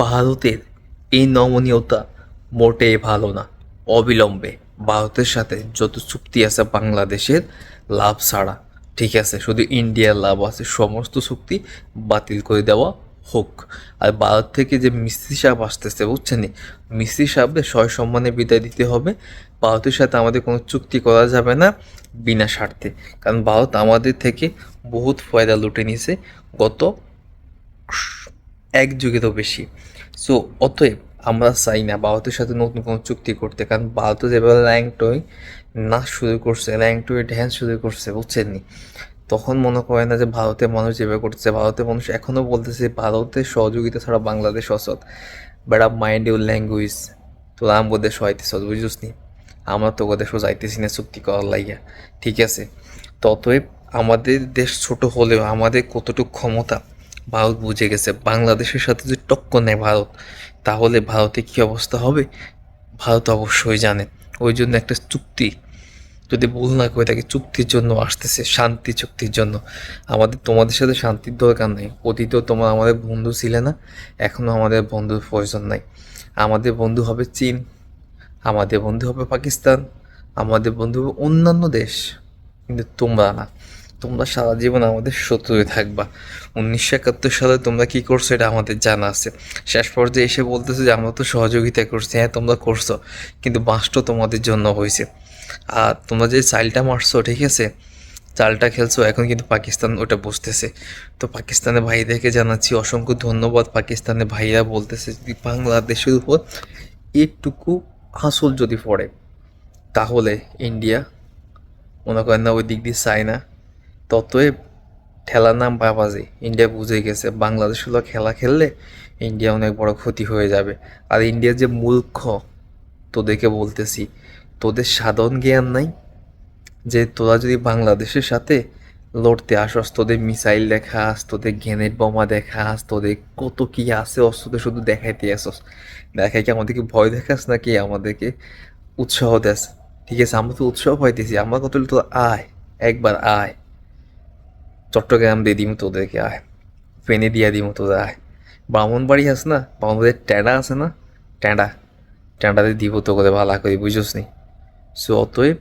ভারতের এই নমনীয়তা মোটেই ভালো না। অবিলম্বে ভারতের সাথে যত চুক্তি আছে বাংলাদেশের লাভ ছাড়া, ঠিক আছে, শুধু ইন্ডিয়ার লাভ আছে, সমস্ত চুক্তি বাতিল করে দেওয়া হোক। আর ভারত থেকে যে মিস্ত্রি সাহেব আসতেছে, বুঝছেন মিস্ত্রি সাহেবদের সয় সম্মানে বিদায় দিতে হবে। ভারতের সাথে আমাদের কোনো চুক্তি করা যাবে না বিনা স্বার্থে। কারণ ভারত আমাদের থেকে বহুত ফয়দা লুটে নিছে গত এক যুগেরও বেশি। সো অতএব আমরা চাই না ভারতের সাথে নতুন কোনো চুক্তি করতে, কারণ ভারত যেভাবে র্যাঙ্কটয় নাচ শুরু করছে র্যাঙ্কটয় ড্যান্স শুরু করছে, বুঝছেন নি? তখন মনে করে না যে ভারতের মানুষ যেভাবে করছে ভারতের মানুষ এখনও বলতেছে ভারতের সহযোগিতা ছাড়া বাংলাদেশ অসৎ। বেড়া মাইন্ড ইউর ল্যাঙ্গুয়েজ তোরা আম বোধে সহাইতেছ বুঝিস নি? আমরা তো ওদের সোজাইতেছি না চুক্তি করার লাইয়া ঠিক আছে? ততএব আমাদের দেশ ছোট হলেও, আমাদের কতটুকু ক্ষমতা ভারত বুঝে গেছে, বাংলাদেশের সাথে যদি টক্কর নেয় ভারত, তাহলে ভারতে কী অবস্থা হবে? ভারত অবশ্যই জানে। ওই জন্য একটা চুক্তি, যদি ভুল না করে থাকে, চুক্তির জন্য আসতেছে, শান্তি চুক্তির জন্য। আমাদের, তোমাদের সাথে শান্তির দরকার নেই। অতীতেও তোমার, আমাদের বন্ধু ছিলে না এখনও আমাদের বন্ধুর প্রয়োজন নাই। আমাদের বন্ধু হবে চীন, আমাদের বন্ধু হবে পাকিস্তান, আমাদের বন্ধু হবে অন্যান্য দেশ, কিন্তু তোমরা না। তোমরা সারা জীবন আমাদের শত্রুই থাকবা। উনিশশো একাত্তর সালে তোমরা কি করছ এটা আমাদের জানা আছে। শেষ পর্যায়ে এসে বলতেছে যে, আমরা তো সহযোগিতা করছি। হ্যাঁ তোমরা করছ, কিন্তু বাঁশটা তোমাদের জন্য হয়েছে। আর তোমরা যে চালটা মারছো, ঠিক আছে? চালটা খেলছো, এখন কিন্তু পাকিস্তান ওটা বুঝতেছে তো পাকিস্তানের ভাইদেরকে জানাচ্ছি, অসংখ্য ধন্যবাদ পাকিস্তানের ভাইরা বলতেছে যদি বাংলাদেশের উপর একটুকু হাসল যদি পড়ে, তাহলে ইন্ডিয়া, মনে করেন না ওই দিক দিয়ে চায় না ততই ঠেলার নাম বাবাজি। ইন্ডিয়া বুঝে গেছে বাংলাদেশ হলো খেলা খেললে ইন্ডিয়া অনেক বড় ক্ষতি হয়ে যাবে। আর ইন্ডিয়ার যে মূর্খ, তোদেরকে বলতেছি, তোদের সাধন জ্ঞান নাই? যে তোরা যদি বাংলাদেশের সাথে লড়তে আসস, তোদের মিসাইল দেখাস তোদের গ্রেনেড বোমা দেখাস তোদের কত কি আছে অস্ত্র শুধু দেখাইতে আসস। দেখাই কি আমাদেরকে ভয় দেখাস নাকি? আমাদেরকে উৎসাহ দেস। ঠিক আছে, আমরা তো উৎসাহ পাইতেছি, আমরা কত তো আয়? একবার আয়। চট্টগ্রাম দিয়ে দিমু তোদেরকে আয়। ফেনে দিয়া দিমু তোদের আয়। বামনবাড়ি আছে না? বামনবাড়ির ট্যাঁড়া আছে না? ট্যাঁড়া। ট্যাঁড়াতে দিব তো করে ভালো করে, বুঝোস নি? সো অতএব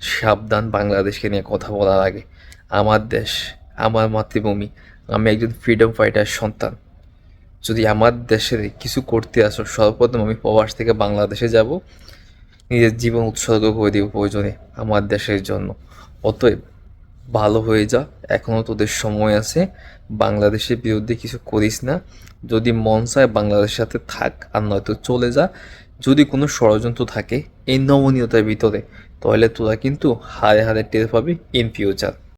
সাবধান বাংলাদেশকে নিয়ে কথা বলার আগে। আমার দেশ, আমার মাতৃভূমি, আমি একজন ফ্রিডম ফাইটার সন্তান। যদি আমার দেশের কিছু করতে আসো, সর্বপ্রথম আমি প্রবাস থেকে বাংলাদেশে যাব। নিজের জীবন উৎসর্গ করে দিব প্রয়োজনে আমার দেশের জন্য। অতএব ভালো হয়ে যা। এখনও তোদের সময় আছে। বাংলাদেশের বিরুদ্ধে কিছু করিস না। যদি মন চায় বাংলাদেশের সাথে থাক, আর নয়তো চলে যা। যদি কোনো ষড়যন্ত্র থাকে এই নমনীয়তার ভিতরে, তাহলে তোরা কিন্তু হারে হারে টের পাবি ইন ফিউচার